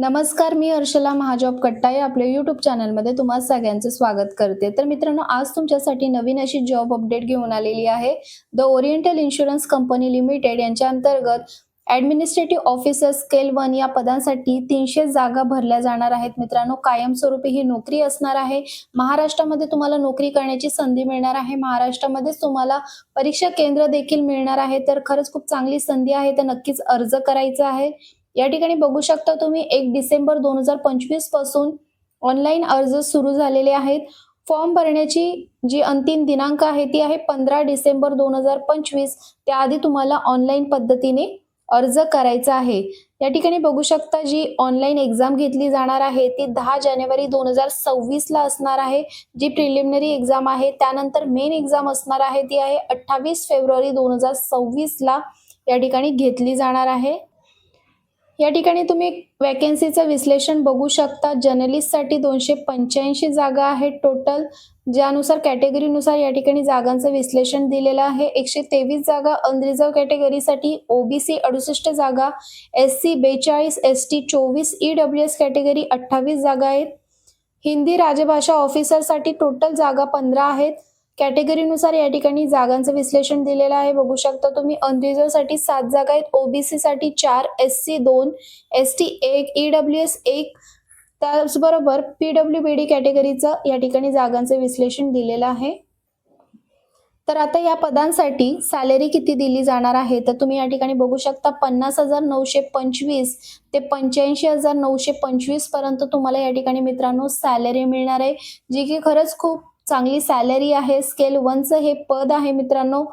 नमस्कार मी हर्षला महाजॉब कट्टाय आपल्या यूट्यूब चॅनलमध्ये तुम्हा सगळ्यांचं स्वागत करते. तर मित्रांनो आज तुमच्यासाठी नवीन अशी जॉब अपडेट घेऊन आलेली आहे. The Oriental Insurance company limited यांच्या अंतर्गत ॲडमिनिस्ट्रेटिव्ह ऑफिसर स्केल वन या पदांसाठी तीनशे जागा भरल्या जाणार आहेत. मित्रांनो कायमस्वरूपी ही नोकरी असणार आहे. महाराष्ट्रामध्ये तुम्हाला नोकरी करण्याची संधी मिळणार आहे. महाराष्ट्रामध्येच तुम्हाला परीक्षा केंद्र देखील मिळणार आहे. तर खरंच खूप चांगली संधी आहे. तर नक्कीच अर्ज करायचा आहे. या ठिकाणी बघू शकता तुम्ही एक डिसेंबर दोन हजार पंचवीसपासून ऑनलाईन अर्ज सुरू झालेले आहेत. फॉर्म भरण्याची जी अंतिम दिनांक आहे ती आहे पंधरा डिसेंबर दोन हजार पंचवीस. त्याआधी तुम्हाला ऑनलाईन पद्धतीने अर्ज करायचा आहे. या ठिकाणी बघू शकता जी ऑनलाईन एक्झाम घेतली जाणार आहे ती दहा जानेवारी दोन हजार सव्वीसला असणार आहे. जी प्रिलिमिनरी एक्झाम आहे त्यानंतर मेन एक्झाम असणार आहे ती आहे अठ्ठावीस फेब्रुवारी दोन हजार सव्वीसला या ठिकाणी घेतली जाणार आहे. या ठिकाणी तुम्ही वॅकेन्सीचं विश्लेषण बघू शकता. जर्नलिस्टसाठी दोनशे पंच्याऐंशी जागा आहेत टोटल ज्यानुसार कॅटेगरीनुसार या ठिकाणी जागांचं विश्लेषण दिलेलं आहे. एकशे तेवीस जागा अनरिझर्व कॅटेगरीसाठी ओबीसी अडुसष्ट जागा एस सी बेचाळीस एस टी चोवीस ई डब्ल्यू एस कॅटेगरी अठ्ठावीस जागा आहेत. हिंदी राजभाषा ऑफिसरसाठी टोटल जागा पंधरा आहेत. कॅटेगरीनुसार या ठिकाणी जागांचं विश्लेषण दिलेलं आहे. बघू शकता तुम्ही अनरिझर्वसाठी सात जागा आहेत. ओबीसी साठी चार एस सी दोन एस टी एक ई डब्ल्यू एस एक. त्याचबरोबर पी डब्ल्यू बी डी कॅटेगरीचं या ठिकाणी जागांचं विश्लेषण दिलेलं आहे. तर आता या पदांसाठी सॅलरी किती दिली जाणार आहे? तर तुम्ही या ठिकाणी बघू शकता पन्नास हजार नऊशे पंचवीस ते पंच्याऐंशी हजार नऊशे पंचवीसपर्यंत तुम्हाला या ठिकाणी मित्रांनो सॅलरी मिळणार आहे. जी की खरंच खूप चांगली सॅलरी आहे स्केल वनचं हे पद आहे मित्रांनो.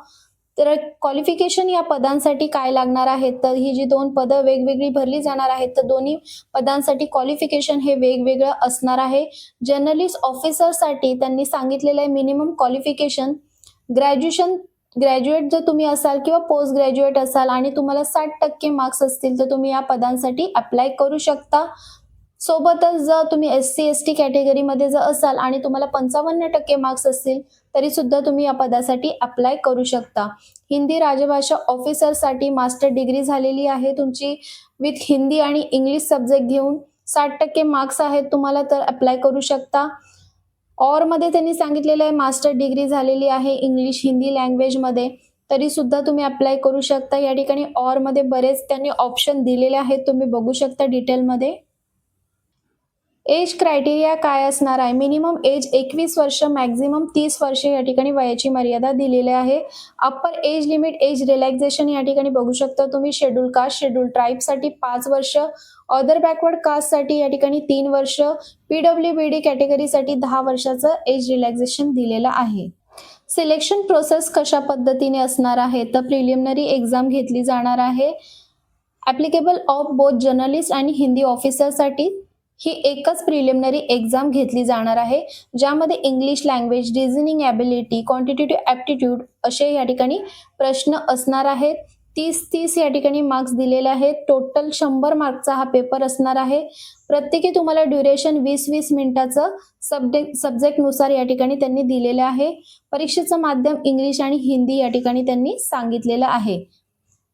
तर क्वालिफिकेशन या पदांसाठी काय लागणार आहे? तर ही जी दोन पदं वेगवेगळी भरली जाणार आहेत तर दोन्ही पदांसाठी क्वालिफिकेशन हे वेगवेगळं असणार आहे. जर्नलिस्ट ऑफिसरसाठी त्यांनी सांगितलेलं आहे मिनिमम क्वालिफिकेशन ग्रॅज्युएशन ग्रॅज्युएट जर तुम्ही असाल किंवा पोस्ट ग्रॅज्युएट असाल आणि तुम्हाला साठ टक्के मार्क्स असतील तर तुम्ही या पदांसाठी अप्लाय करू शकता. सोबतच जर तुम्ही एस सी एस टी कॅटेगरीमध्ये जर असाल आणि तुम्हाला पंचावन्न टक्के मार्क्स असतील तरी सुद्धा तुम्ही या पदासाठी अप्लाय करू शकता. हिंदी राजभाषा ऑफिसरसाठी मास्टर डिग्री झालेली आहे. तुमची विथ हिंदी आणि इंग्लिश सब्जेक्ट घेऊन साठ टक्के मार्क्स आहेत तुम्हाला तर अप्लाय करू शकता. ऑरमध्ये त्यांनी सांगितलेलं आहे मास्टर डिग्री झालेली आहे इंग्लिश हिंदी लँग्वेजमध्ये तरी सुद्धा तुम्ही अप्लाय करू शकता. या ठिकाणी ऑरमध्ये बरेच त्यांनी ऑप्शन दिलेले आहेत. तुम्ही बघू शकता डिटेलमध्ये एज क्रायटेरिया काय असणार आहे? मिनिमम एज एकवीस वर्ष मॅक्झिमम तीस वर्ष या ठिकाणी वयाची मर्यादा दिलेली आहे. Upper age limit age relaxation या ठिकाणी बघू शकता तुम्ही. शेड्यूल कास्ट शेड्यूल ट्राईबसाठी पाच वर्ष अदर बॅकवर्ड कास्टसाठी या ठिकाणी तीन वर्ष पीडब्ल्यू बी डी कॅटेगरीसाठी दहा वर्षाचं एज रिलॅक्झेशन दिलेलं आहे. सिलेक्शन प्रोसेस कशा पद्धतीने असणार आहे? तर प्रिलिमिनरी एक्झाम घेतली जाणार आहे. ॲप्लिकेबल ऑफ बोथ जर्नलिस्ट आणि हिंदी ऑफिसरसाठी ही एकच प्रिलिमिनरी एक्झाम घेतली जाणार आहे ज्यामध्ये English language reasoning ability quantitative aptitude असे या ठिकाणी प्रश्न असणार आहेत. तीस तीस या ठिकाणी मार्क्स दिलेले आहेत. टोटल शंभर मार्कचा हा पेपर असणार आहे. प्रत्येकी तुम्हाला ड्युरेशन वीस वीस मिनिटाचं सब्जेक्ट सब्जेक्टनुसार या ठिकाणी त्यांनी दिलेलं आहे. परीक्षेचं माध्यम इंग्लिश आणि हिंदी या ठिकाणी त्यांनी सांगितलेलं आहे.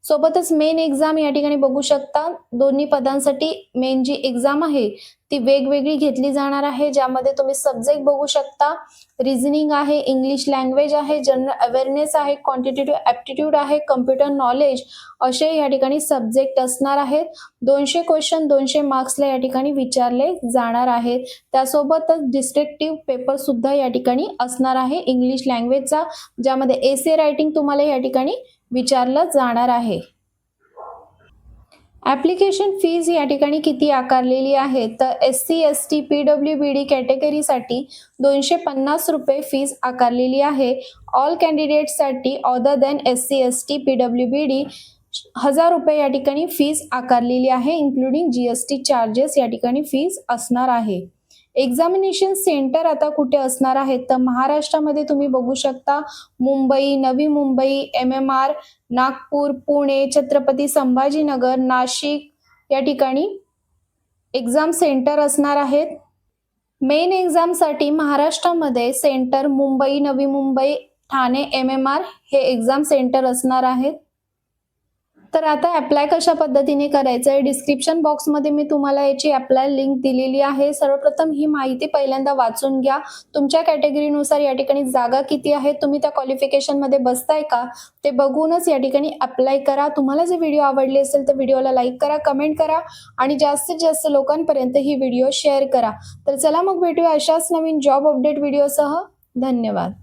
सोबतच मेन एक्झाम या ठिकाणी बघू शकता. दोन्ही पदांसाठी मेन जी एक्झाम आहे ती वेगवेगळी घेतली जाणार आहे ज्यामध्ये तुम्ही सब्जेक्ट बघू शकता. रिझनिंग आहे इंग्लिश लँग्वेज आहे जनरल अवेअरनेस आहे क्वांटिटेटिव्ह ॲप्टिट्यूड आहे कम्प्युटर नॉलेज असे या ठिकाणी सब्जेक्ट असणार आहेत. दोनशे क्वेश्चन दोनशे मार्क्सला या ठिकाणी विचारले जाणार आहेत. त्यासोबतच डिस्ट्रिक्टिव्ह पेपर सुद्धा या ठिकाणी असणार आहे. इंग्लिश लँग्वेजचा ज्यामध्ये एसे रायटिंग तुम्हाला या ठिकाणी विचारलं जाणार आहे. ॲप्लिकेशन फीज या ठिकाणी किती आकारलेली आहे? तर S C S T P W B D कॅटेगरीसाठी दोनशे पन्नास रुपये फीज आकारलेली आहे. All कॅन्डिडेटसाठी other than S C S T P W B D हजार रुपये या ठिकाणी फीज आकारलेली आहे including G S T charges या ठिकाणी फीज असणार आहे. एक्झामिनेशन सेंटर आता कुठे असणार आहेत? तर महाराष्ट्रामध्ये तुम्ही बघू शकता Mumbai Navi Mumbai M M R Nagpur Pune Chhatrapati Sambhajinagar Nashik या ठिकाणी एक्झाम सेंटर असणार आहेत. मेन एक्झामसाठी महाराष्ट्रामध्ये centre Mumbai Navi Mumbai Thane M M R हे एक्झाम सेंटर असणार आहेत. तर आता अप्लाय कशा पद्धतीने करायचं आहे डिस्क्रिप्शन बॉक्समध्ये मी तुम्हाला याची अप्लाय लिंक दिलेली आहे. सर्वप्रथम ही माहिती पहिल्यांदा वाचून घ्या. तुमच्या कॅटेगरीनुसार या ठिकाणी जागा किती आहे? तुम्ही त्या क्वालिफिकेशनमध्ये बसताय का? ते बघूनच या ठिकाणी अप्लाय करा. तुम्हाला जे व्हिडिओ आवडले असेल तर व्हिडिओला लाईक करा कमेंट करा आणि जास्तीत जास्त लोकांपर्यंत ही व्हिडिओ शेअर करा. तर चला मग भेटूया अशाच नवीन जॉब अपडेट व्हिडिओसह धन्यवाद.